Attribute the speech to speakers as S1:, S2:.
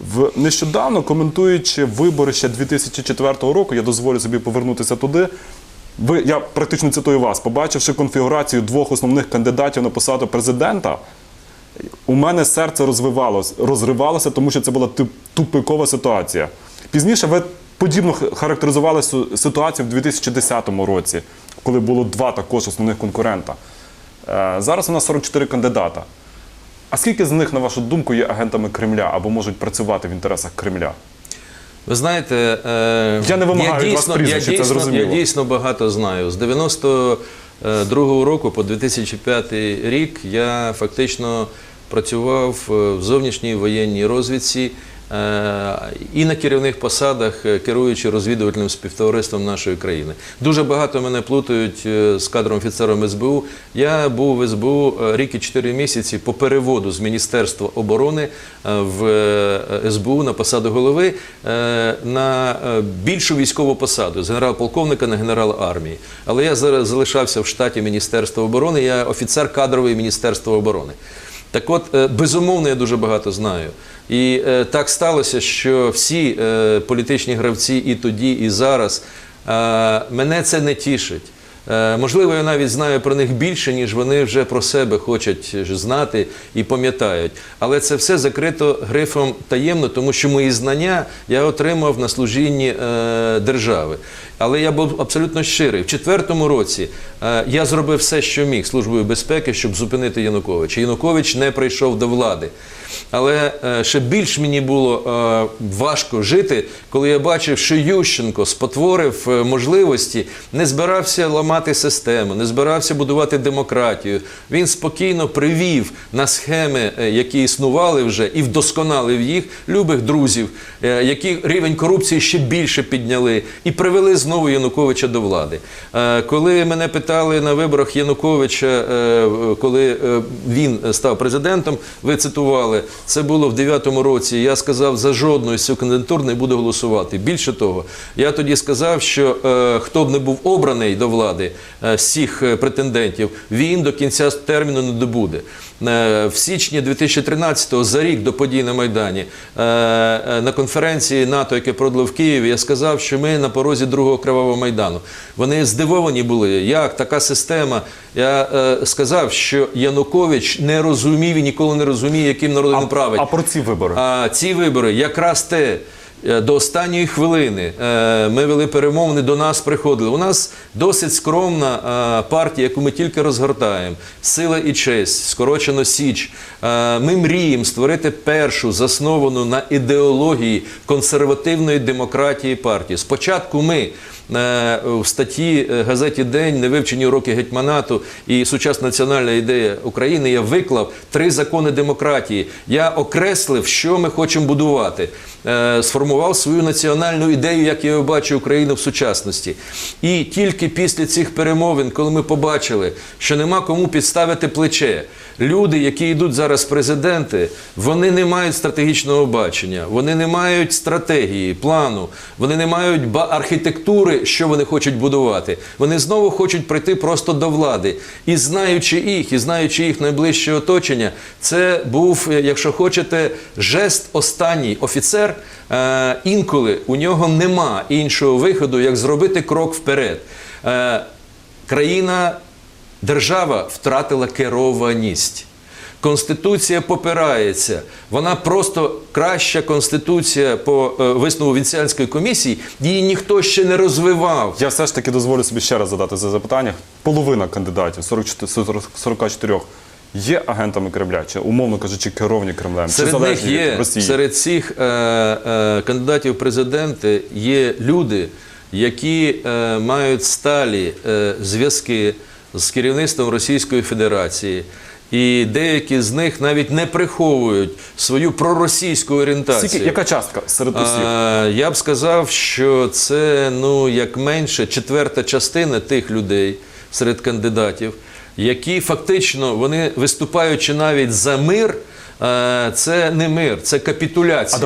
S1: В нещодавно коментуючи вибори ще 2004 року, я дозволю собі повернутися туди. Ви я практично цитую вас, побачивши конфігурацію двох основних кандидатів на посаду президента, у мене серце розривалося, тому що це була тупикова ситуація. Пізніше ви подібно характеризували ситуацію в 2010 році, коли було два також основних конкурента. Е, Зараз у нас 44 кандидата. А скільки з них, на вашу думку, є агентами Кремля або можуть працювати в інтересах Кремля?
S2: Ви знаєте, е,
S1: Я не вимагаю від вас
S2: я
S1: прізвища, це
S2: дійсно,
S1: зрозуміло.
S2: я дійсно багато знаю. З 92-го року по 2005 рік я фактично працював е, в зовнішній воєнній розвідці е, і на керівних посадах, е, керуючи розвідувальним співтовариством нашої країни. Дуже багато мене плутають з кадром офіцером СБУ. Я був в СБУ рік і 4 місяці по переводу з Міністерства оборони в СБУ на посаду голови на більшу військову посаду з генерал-полковника на генерал армії. Але я зараз залишався в штаті Міністерства оборони. Я офіцер кадровий Міністерства оборони. Так от, е, безумовно, я дуже багато знаю. І е, так сталося, що всі е, політичні гравці і тоді, і зараз мене це не тішить. Е, Можливо, я навіть знаю про них більше, ніж вони вже про себе хочуть знати і пам'ятають. Але це все закрито грифом таємно, тому що мої знання я отримав на служінні е, держави. Але я був абсолютно щирий. В четвертому році е, я зробив все, що міг службою безпеки, щоб зупинити Януковича. Янукович не прийшов до влади. Але ще більш мені було важко жити, коли я бачив, що Ющенко спотворив можливості, не збирався ламати систему, не збирався будувати демократію. Він спокійно привів на схеми, е, які існували вже, і вдосконалив їх любих друзів, е, які рівень корупції ще більше підняли, і привели знову Януковича до влади. Е, Коли мене питали на виборах Януковича, коли він став президентом, ви цитували, це було в 9-му році. Я сказав, за жодну з кандидатур не буду голосувати. Більше того, я тоді сказав, що хто б не був обраний до влади е, з всіх е, претендентів, він до кінця терміну не добуде. Е, В січні 2013-го, за рік до подій на Майдані, е, е, на конференції НАТО, яке продло в Києві, я сказав, що ми на порозі другого кривавого майдану. Вони здивовані були, як така система. Я е, сказав, що Янукович не розумів і ніколи не розуміє, яким народом править.
S1: а про ці вибори?
S2: А ці вибори якраз те. Е, До останньої хвилини е, ми вели перемовини, до нас приходили. У нас досить скромна е, партія, яку ми тільки розгортаємо. Сила і честь, скорочено Січ. Ми мріємо створити першу засновану на ідеології консервативної демократії партії. Спочатку ми в статті газеті День невивчені уроки гетьманату і сучасна національна ідея України. Я виклав три закони демократії. Я окреслив, що ми хочемо будувати. Е, Сформував свою національну ідею, як я бачу Україну в сучасності. І тільки після цих перемовин, коли ми побачили, що нема кому підставити плече. Люди, які йдуть зараз президенти, вони не мають стратегічного бачення, вони не мають стратегії, плану, вони не мають архітектури, що вони хочуть будувати. Вони знову хочуть прийти просто до влади. І знаючи їх, і знаючи їх найближче оточення, це був, е, якщо хочете, жест останній офіцер. Е, інколи у нього нема іншого виходу, як зробити крок вперед. Е, країна Держава втратила керованість. Конституція попирається. Вона просто краща конституція по е, висновку Венеціанської комісії. Її ніхто ще не розвивав.
S1: Я все ж таки дозволю собі ще раз задати це запитання. Половина кандидатів, 44, 40 44, є агентами Кремля, чи умовно кажучи, керовані Кремлем, чи
S2: Серед них є
S1: Росії?
S2: серед всіх е, е, кандидатів президенти є люди, які е, мають сталі е, зв'язки з керівництвом Російської Федерації. І деякі з них навіть не приховують свою проросійську орієнтацію.
S1: Скільки, яка частка серед усіх?
S2: А, я б сказав, що це ну як менше четверта частина тих людей серед кандидатів, які фактично вони виступаючи навіть за мир, е, це не мир, це капітуляція.
S1: А